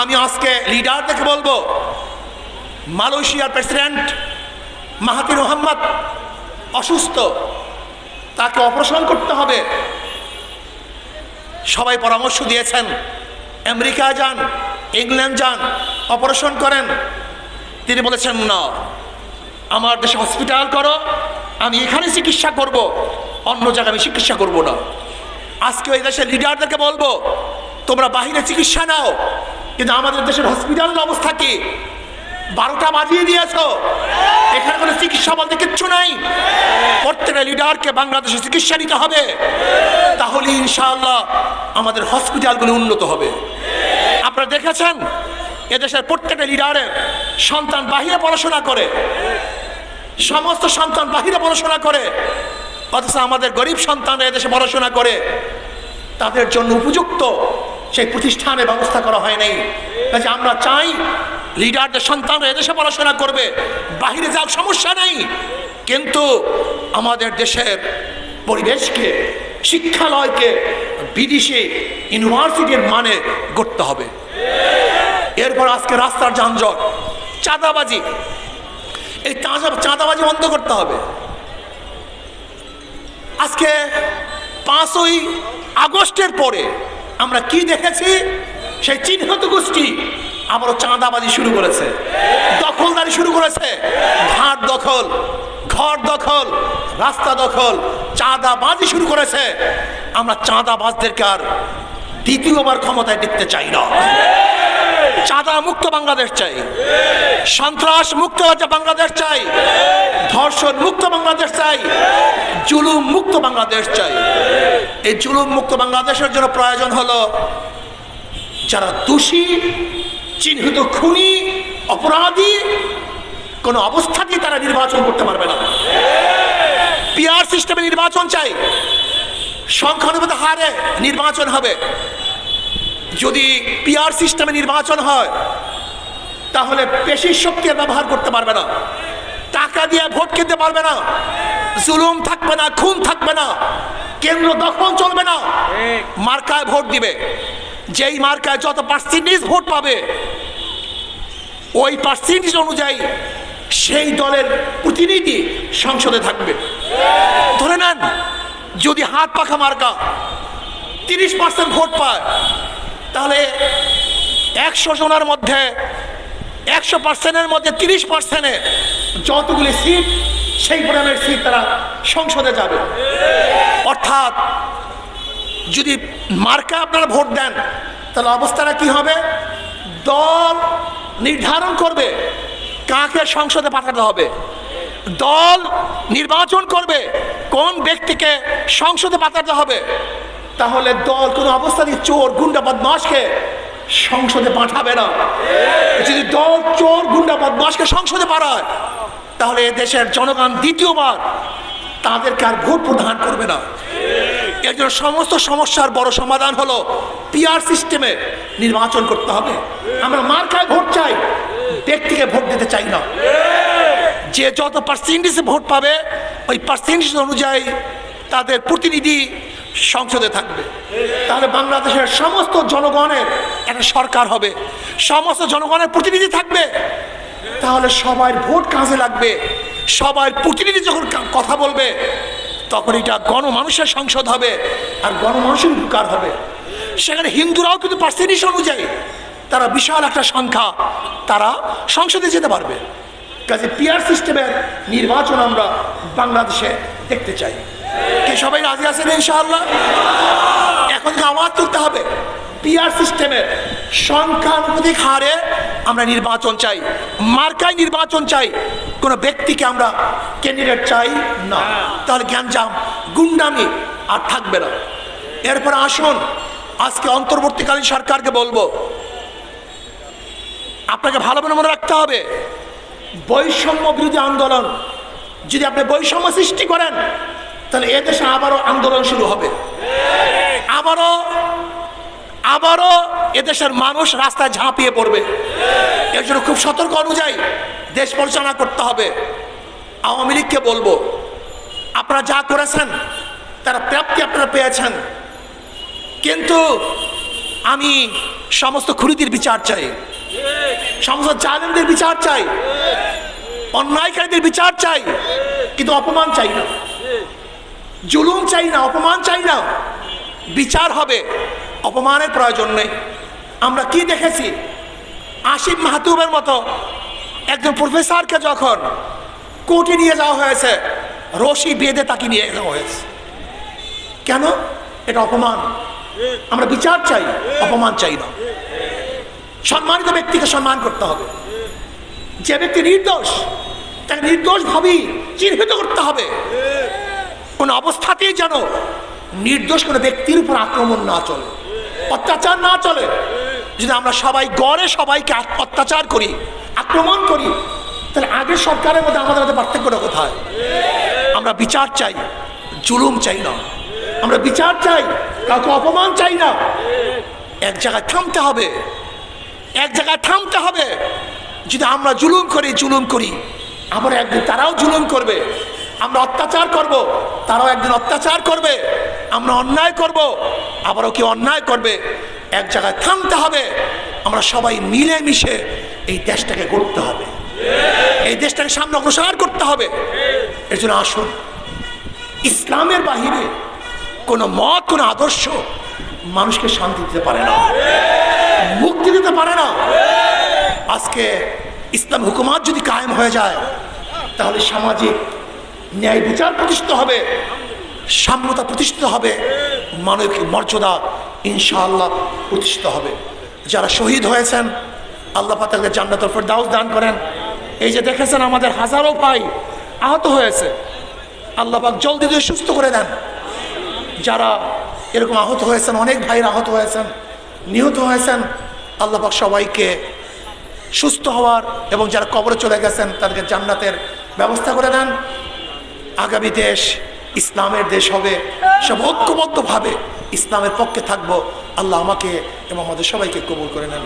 আমি আজকে লিডারদেরকে বলব, মালয়েশিয়ার প্রেসিডেন্ট মাহাতির মোহাম্মদ অসুস্থ, তাকে অপারেশন করতে হবে। সবাই পরামর্শ দিয়েছেন আমেরিকা যান ইংল্যান্ড যান অপারেশন করেন। তিনি বলেছেন, না, আমার দেশে হসপিটাল করো, আমি এখানে চিকিৎসা করব, অন্য জায়গায় আমি চিকিৎসা করব না। আজকে ওই দেশের লিডারদেরকে বলব, তোমরা বাহিরে চিকিৎসা নাও কিন্তু আমাদের দেশের হসপিটালের অবস্থা কি? বারোটা বাজিয়ে দিয়েছ। এখানে কোনো চিকিৎসা বলতে কিচ্ছু নাই। প্রত্যেকটা লিডারকে বাংলাদেশে চিকিৎসা নিতে হবে। তাহলে ইনশাআল্লাহ আমাদের হসপিটালগুলো উন্নত হবে। আপনারা দেখেছেন? এদেশের প্রত্যেকটা লিডারের সন্তান বাহিরে পড়াশোনা করে। সমস্ত সন্তান বাহিরে পড়াশোনা করে। অথচ আমাদের গরিব সন্তান এদেশে পড়াশোনা করে। তাদের জন্য উপযুক্ত সেই প্রতিষ্ঠানের ব্যবস্থা করা হয় নাই। কাজে আমরা চাই লিডারদের সন্তানরা এদেশে পড়াশোনা করবে, বাহিরে যাওয়ার সমস্যা নেই। কিন্তু আমাদের দেশের পরিবেশকে, শিক্ষালয়কে, বিদেশি ইউনিভার্সিটির মানে গড়তে হবে। এরপর আজকে রাস্তার যানজট, চাঁদাবাজি। এই চাঁদা- চাঁদাবাজি বন্ধ করতে হবে। আজকে পাঁচই আগস্টের পরে আমরা কি দেখেছি? সেই চিহ্নত গোষ্ঠী আবারও চাঁদাবাজি শুরু করেছে। দখলদারি শুরু করেছে। ঘাট দখল, ঘর দখল, রাস্তা দখল, চাঁদাবাজি শুরু করেছে। আমরা চাঁদাবাজদেরকে আর দ্বিতীয়বার ক্ষমতায় দেখতে চাই না। চাঁদা মুক্ত বাংলাদেশ চাই। সন্ত্রাস মুক্ত বাংলাদেশ চাই। ধর্ষণ মুক্ত বাংলাদেশ চাই। জুলুম মুক্ত বাংলাদেশ চাই। এই জুলুম মুক্ত বাংলাদেশের জন্য প্রয়োজন হলো যারা দোষী, চিহ্নিত খুনি, অপরাধী, কোনো অবস্থাতেই তারা নির্বাচন করতে পারবে না। পিআর সিস্টেমে নির্বাচন চাই। সংখ্যানুপাত হারে নির্বাচন হবে। যদি পিআর সিস্টেমে নির্বাচন হয়, তাহলে পেশির শক্তি ব্যবহার করতে পারবে না। টাকা দিয়ে ভোট কিনতে পারবে না। জুলুম থাকবে না, খুন থাকবে না। কেন্দ্র দখল চলবে না। মার্কায় ভোট দিবে। যেই মার্কায় যত পার্সেন্টেজ ভোট পাবে, ওই পার্সেন্টেজ অনুযায়ী সেই দলের প্রতিনিধি সংসদে থাকবে। ধরে নেন, যদি হাত পাখা মার্কা তিরিশ পার্সেন্ট ভোট পায় একশো জনের মধ্যে, একশো পার্সেন্টের মধ্যে, তিরিশ পার্সেন্টে যতগুলি সিট, সেই পরিমাণের সিট তারা সংসদে যাবে। অর্থাৎ যদি মার্কা আপনারা ভোট দেন, তাহলে অবস্থাটা কি হবে? দল নির্ধারণ করবে কাকে সংসদে পাঠাতে হবে। দল নির্বাচন করবে কোন ব্যক্তিকে সংসদে পাঠাতে হবে। তাহলে দল কোনো অবস্থাতেই চোর, গুন্ডা বদমাসকে সংসদে পাঠাবে না। যদি দল চোর, গুন্ডা বদমাসকে সংসদে পাঠায়, তাহলে দেশের জনগণ দ্বিতীয়বার তাদেরকে আর ভোট প্রদান করবে না। এর জন্য সমস্ত সমস্যার বড় সমাধান হলো পিআর সিস্টেমে নির্বাচন করতে হবে। আমরা মার্কায় ভোট চাই, ব্যক্তিকে ভোট দিতে চাই না। যে যত পার্সেন্টেজে ভোট পাবে, ওই পার্সেন্টেজ অনুযায়ী তাদের প্রতিনিধি সংসদে থাকবে। তাহলে বাংলাদেশের সমস্ত জনগণের একটা সরকার হবে। সমস্ত জনগণের প্রতিনিধি থাকবে। তাহলে সবার ভোট কাজে লাগবে। সবার প্রতিনিধি যখন কথা বলবে, তখন এটা গণমানুষের সংসদ হবে আর গণমানুষের উপকার হবে। সেখানে হিন্দুরাও কিন্তু পার্সেন্টেজ অনুযায়ী তারা বিশাল একটা সংখ্যা তারা সংসদে যেতে পারবে। কাজে পিআর সিস্টেমের নির্বাচন আমরা বাংলাদেশে দেখতে চাই। সবাই রাজি আছেন ইনশাআল্লাহ? এখন আওয়াজ তুলতে হবে পিআর সিস্টেমের সংখ্যানুপাতিক হারে আমরা নির্বাচন চাই। মার্কায় নির্বাচন চাই, কোনো ব্যক্তিকে আমরা ক্যান্ডিডেট চাই না। তাহলে গ্যাঞ্জাম, গুন্ডামি আর থাকবে না। এরপর আসুন, আজকে অন্তর্বর্তীকালীন সরকারকে বলব, আপনাকে ভালো মনে মনে রাখতে হবে, বৈষম্য বিরোধী আন্দোলন, যদি আপনি বৈষম্য সৃষ্টি করেন তাহলে এদেশে আবারও আন্দোলন শুরু হবে। আবারও আবারও এদেশের মানুষ রাস্তায় ঝাঁপিয়ে পড়বে। এর জন্য খুব সতর্ক অনুযায়ী দেশ পরিচালনা করতে হবে। আওয়ামী লীগকে বলব, আপনারা যা করেছেন, তারা প্রাপ্তি আপনারা পেয়েছেন। কিন্তু আমি সমস্ত খুরিদের বিচার চাই। সমস্ত জালেমদের বিচার চাই। অন্যায়কারীদের বিচার চাই। কিন্তু অপমান চাই না। জুলুম চাই না, অপমান চাই না। বিচার হবে, অপমানের প্রয়োজন নেই। আমরা কি দেখেছি? আসিফ মাহতুবের মতো একজন প্রফেসরকে যখন কোর্টে নিয়ে যাওয়া হয়েছে, রশি বেঁধে তাকে নিয়ে যাওয়া হয়েছে। কেন? এটা অপমান। আমরা বিচার চাই, অপমান চাই না। সম্মানিত ব্যক্তিকে সম্মান করতে হবে। যে ব্যক্তি নির্দোষ, তাকে নির্দোষ ভাবেই চিহ্নিত করতে হবে। কোন অবস্থাতেই যেন নির্দোষ কোনো ব্যক্তির উপর আক্রমণ না চলে, অত্যাচার না চলে। যদি আমরা সবাই গড়ে সবাইকে অত্যাচার করি, আক্রমণ করি, তাহলে আগের সরকারের মধ্যে আমাদের মধ্যে পার্থক্যটা কোথায়? আমরা বিচার চাই, জুলুম চাই না। আমরা বিচার চাই, কাউকে অপমান চাই না। এক জায়গায় থামতে হবে, এক জায়গায় থামতে হবে। যদি আমরা জুলুম করি জুলুম করি, আবার একদিন তারাও জুলুম করবে। আমরা অত্যাচার করব, তারাও একদিন অত্যাচার করবে, আমরা অন্যায় করব, আবারও কেউ অন্যায় করবে, এক জায়গায় থামতে হবে, আমরা সবাই মিলেমিশে এই দেশটাকে গড়তে হবে। এই দেশটাকে সামনে অগ্রসর করতে হবে। এর জন্য আসুন, ইসলামের বাহিরে কোনো মত, কোনো আদর্শ মানুষকে শান্তি দিতে পারে না, মুক্তি দিতে পারে না। আজকে ইসলাম হুকুমাত যদি কায়েম হয়ে যায়, তাহলে সামাজিক ন্যায় বিচার প্রতিষ্ঠিত হবে, সাম্যতা প্রতিষ্ঠিত হবে, মানবিক মর্যাদা ইনশাআল্লাহ প্রতিষ্ঠিত হবে। যারা শহীদ হয়েছেন, আল্লাহ পাতাকে জান্নাতুল ফেরদাউস দান করেন। এই যে দেখেছেন আমাদের হাজারো ভাই আহত হয়েছে, আল্লাহ পাক জলদি দিয়ে সুস্থ করে দেন। যারা এরকম আহত হয়েছেন, অনেক ভাইরা আহত হয়েছেন, নিহত হয়েছেন, আল্লাহ পাক সবাইকে সুস্থ হওয়ার এবং যারা কবরে চলে গেছেন, তাদেরকে জান্নাতের ব্যবস্থা করে দেন। আগামী দেশ ইসলামের দেশ হবে। সব ঐক্যবদ্ধভাবে ইসলামের পক্ষে থাকব। আল্লাহ আমাকে এবং আমাদের সবাইকে কবুল করে নেন।